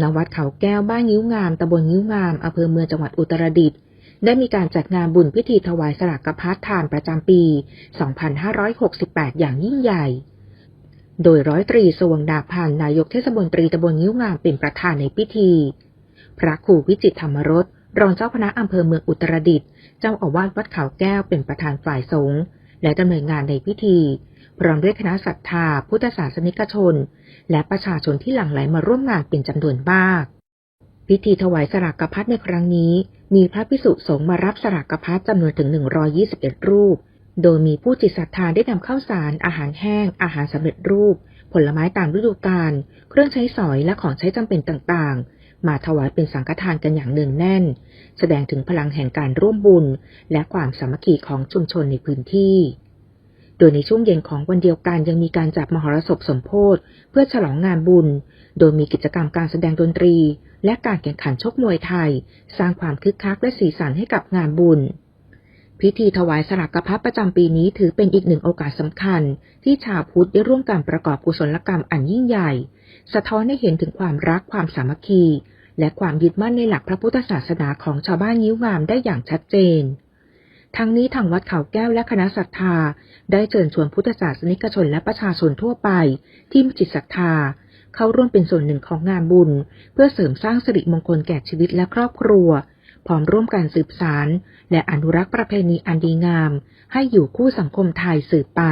ณวัดเขาแก้วบ้านงิ้วงามตำบลงิ้วงามอำเภอเมืองจังหวัดอุตรดิตถ์ได้มีการจัดงานบุญพิธีถวายสลากกระพัดทานประจำปี 2568 อย่างยิ่งใหญ่ โดยร้อยตรีสวงดาพันนายกเทศมนตรีตำบลงิ้วงามเป็นประธานในพิธี พระครูวิจิตธรรมรสรองเจ้าคณะอำเภอเมืองอุตรดิตถ์เจ้าอาวาสวัดเขาแก้วเป็นประธานฝ่ายสงฆ์ และดำเนินงานในพิธี พร้อมด้วยคณะศรัทธา พุทธศาสนิกชน และประชาชนที่หลั่งไหลมาร่วมงานเป็นจำนวนมาก พิธีถวายสลากพัดในครั้งนี้ มีพระภิกษุสงฆ์มารับสลากพัดจำนวนถึง 121 รูป โดยมีผู้จิตศรัทธาได้นำข้าวสาร อาหารแห้ง อาหารสำเร็จรูป ผลไม้ตามฤดูกาลเครื่องใช้สอยและของใช้จำเป็นต่างๆ มาถวายเป็นสังฆทานกันอย่างเนืองแน่น แสดงถึงพลังแห่งการร่วมบุญ และความสามัคคีของชุมชนในพื้นที่ โดยในช่วงเย็นของวันเดียวกันยังมีการจัดมหรสพสมโพธิเพื่อฉลองงานบุญ โดยมีกิจกรรมการแสดงดนตรี และการแข่งขันชกมวยไทย สร้างความคึกคักและสีสันให้กับงานบุญพิธีถวายสลากพัดประจำปีนี้ถือเป็นอีกหนึ่งโอกาสสำคัญ ที่ชาวพุทธได้ร่วมกันประกอบกุศลกรรมอันยิ่งใหญ่ สะท้อนให้เห็นถึงความรักความสามัคคี และความยึดมั่นในหลักพระพุทธศาสนาของชาวบ้านยิ้วงามได้อย่างชัดเจน ทั้งนี้ทางวัดเขาแก้วและคณะศรัทธา ได้เชิญชวนพุทธศาสนิกชนและประชาชนทั่วไป ที่มีจิตศรัทธา เข้าร่วมเป็นส่วนหนึ่งของงานบุญ เพื่อเสริมสร้างสิริมงคลแก่ชีวิตและครอบครัว พร้อมร่วมกันสืบสาร และอนุรักษ์ประเพณีอันดีงาม ให้อยู่คู่สังคมไทยสืบไป